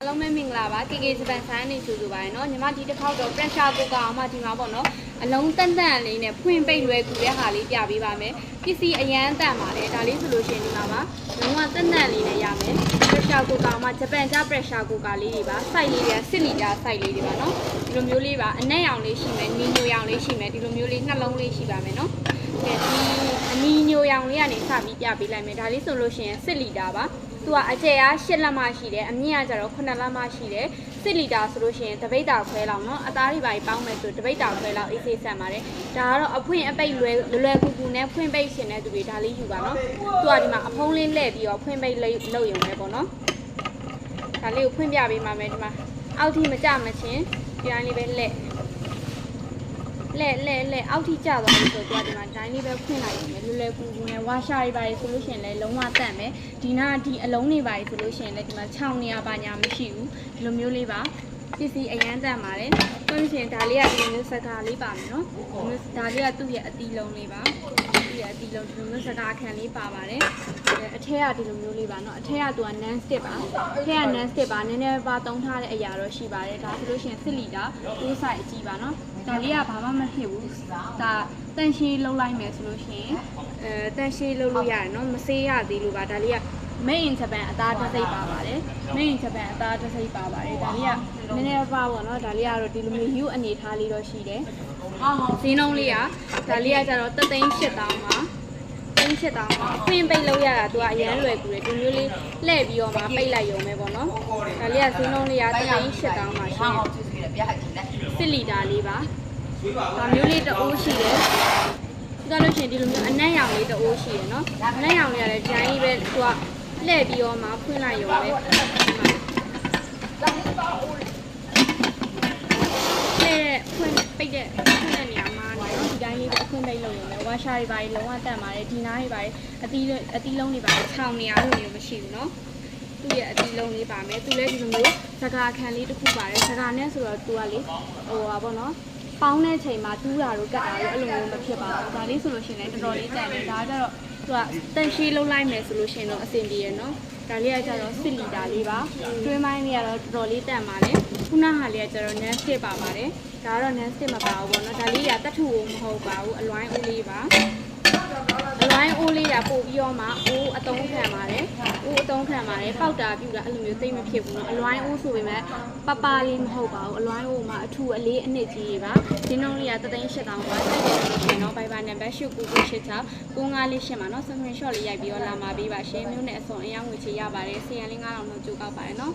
အားလုံးပဲမင်္ဂလာပါ KK ဂျပန်ဆိုင်နေဆိုဆိုပါရယ်เนาะညီမဒီတစ်ခေါက်တော့ pressure cooker အောင်မှဒီမှာပေါ့เนาะအလုံးတန်တန်လေးနဲ့ဖွင့်ပိတ်လွယ်ကူတဲ့ဟာလေးပြပေးပါမယ်ပစ္စည်းအရန်တန်ပါတယ်ဒါလေးဆိုလို့ရှိရင်ဒီမှာပါလုံးဝတန်တန်လေးနဲ့ရမယ် pressure cooker အောင်မှဂျပန်ကျ pressure cooker လေးတွေပါ site လေးတွေကစစ်လီတာ site လေးတွေပါเนาะဒီလိုမျိုးလေးပါအနက်ရောင်လေးရှိမယ်နီညိုရောင်လေးရှိမယ်ဒီလိုမျိုးလေးနှလုံးလေးရှိပါမယ်เนาะကဲဒီအနီညိုရောင်လေးကနေစပြီးပြပေးလိုက်မယ်ဒါလေးဆိုလို့ရှိရင်စစ်လီတာပါ သူကအကျယ်အား8လက်မရှိတယ်အမြင့်ကကျတော့9လက်မရှိတယ်စစ်လီတာဆိုလို့ရှိရင်တပိတ်တာခွဲလောက်เนาะအသားတွေပါပေါင်းမယ်ဆိုတပိတ်တာခွဲလောက်အေးဆေးဆန်ပါတယ်ဒါကတော့အဖွင့်အပိတ်လွယ်လွယ်ကူကူနဲ့ဖွင့်ပိတ်ရှင်တဲ့သူတွေဒါလေးယူပါเนาะသူကဒီမှာအဖုံးလေးလှည့်ပြီးတော့ဖွင့်ပိတ်လုပ်ရုံပဲပေါ့เนาะဒါလေးကိုဖွင့်ပြပေးပါမယ်ဒီမှာအောက်ထိမကြမချင်းဒီတိုင်းလေးပဲလှည့် လဲလဲလဲအောက်ထိကျသွားပြီဆိုတော့ဒီမှာဒိုင်းလေးပဲဖွင့်လိုက်ရုံပဲလွယ်လွယ်ကူကူနဲ့ဝါရှာတွေပါရဆိုလို့ရှိရင်လည်းလုံးဝတန့်မယ်ဒီနာဒီအလုံးတွေပါရဆိုလို့ရှိရင်လည်းဒီမှာ6နေရာပါညာမရှိဘူးဒီလိုမျိုးလေးပါ ပစ္စည်းအရန်တန့်ပါတယ်ဆိုလို့ရှိရင်ဒါလေးကဒီလိုမျိုးစကားလေးပါမယ်နော်ဒီမျိုးဒါလေးကသူ့ရဲ့အတီလုံးလေးပါသူ့ရဲ့အတီလုံးဒီလိုမျိုးစကားခံလေးပါပါတယ်အထက်ကဒီလိုမျိုးလေးပါနော်အထက်ကသူက non stick ပါအထက်က non stick ပါနည်းနည်းပါသုံးထားတဲ့အရာတော့ရှိပါတယ်ဒါဆိုလို့ရှိရင်စစ်လီတာ2 size အကြီးပါနော်ဒါလေးကဘာမှမဖြစ်ဘူးဒါတန်ရှည်လုံးလိုက်မယ်ဆိုလို့ရှိရင်အဲတန်ရှည်လုံးလို့ရတယ်နော်မဆေးရသေးလို့ပါဒါလေးက main in Japan အသားတစ်စိတ်ပါပါတယ် main in Japan အသားတစ်စိတ်ပါပါတယ်ဒါလေးကနည်းနည်းပါပေါ့နော်ဒါလေးကတော့ဒီလိုမျိုး U အနေထားလေးတော့ရှိတယ်ဈေးနှုန်းလေးကဒါလေးကကျတော့တသိန်း8000ပါသိန်း8000ပါဖွင့်ပိတ်လို့ရတာသူကအရန်လွယ်ကူတယ်ဒီမျိုးလေးလှည့်ပြီးတော့မှပိတ်လိုက်ရုံပဲပေါ့နော်ဒါလေးကဈေးနှုန်းလေးကတသိန်း8000ပါရှိတယ်စစ်လီတာလေးပါဒါမျိုးလေးတအိုးရှိတယ်ပြီးတော့လို့ရှိရင်ဒီလိုမျိုးအနက်ရောင်လေးတအိုးရှိရယ်နော်အနက်ရောင်လေးကလည်းဂျိုင်းကြီးပဲသူက လှည့်ပြီးတော့မှဖွင့်လိုက်ရုံပဲတဲ့ဖွင့်ပိတ်တဲ့ဖွင့်တဲ့နေရာမှာနော်ဒီတိုင်းလေးပဲအဖွင့်ပိတ်လုပ်ရုံပဲဝါရှာတွေပါလုံးဝတတ်ပါတယ်ဒီနားတွေပါအသီးအသီးလုံးတွေပါခြောင်နေရလို့မျိုးမရှိဘူးနော်သူ့ရဲ့အသီးလုံးလေးပါမယ်သူလည်းဒီလိုမျိုးစကားခံလေးတစ်ခုပါတယ်စကားနဲ့ဆိုတော့သူကလေဟိုပါပေါ့နော် ပေါင်းတဲ့ချိန်မှာတူးတာတို့ကတ်တာတို့အဲ့လိုမျိုးမဖြစ်ပါဘူးဒါလေးဆိုလို့ရှိရင်လည်းတော်တော်လေးတန်တယ်ဒါကြတော့သူကတန်ရှည်လုံးလိုက်မယ်ဆိုလို့ရှိရင်တော့အဆင်ပြေရနော်ဒါလေးကကျတော့စစ်လီတာလေးပါတွင်းပိုင်းလေးကတော့တော်တော်လေးတန်ပါတယ်ခုနဟာလေးကကျတော့ nest stick ပါပါတယ်ဒါကတော့ nest stick မပါဘူးပေါ့နော်ဒါလေးကတတ်ထူမဟုတ်ပါဘူးအလွိုင်းဦးလေးပါအ လွိုင်းဦးလေးကပို့ပြီးတော့မှအိုးအတုံးခံပါတယ်အိုးအတုံးခံပါတယ်ပေါက်တာပြူတာအဲ့လိုမျိုးသိမ့်မဖြစ်ဘူးနော်အလွိုင်းဦးဆိုပေမဲ့ပပလေးမဟုတ်ပါဘူးအလွိုင်းဦးမှာအထူအလေးအနှစ်ကြီးတွေပါဒီနှုန်းလေးကတသိန်း8000ပါတိုက်တယ်ဆိုလို့ရှိရင်တော့ Viber number 8996 9548မှာနော် screenshot လေးရိုက်ပြီးတော့လာမှာပေးပါရှင်မျိုးနဲ့အစုံအယောင်းငွေချေရပါတယ်စီရန်လေး9000တော့ကြိုးကောက်ပါတယ်နော်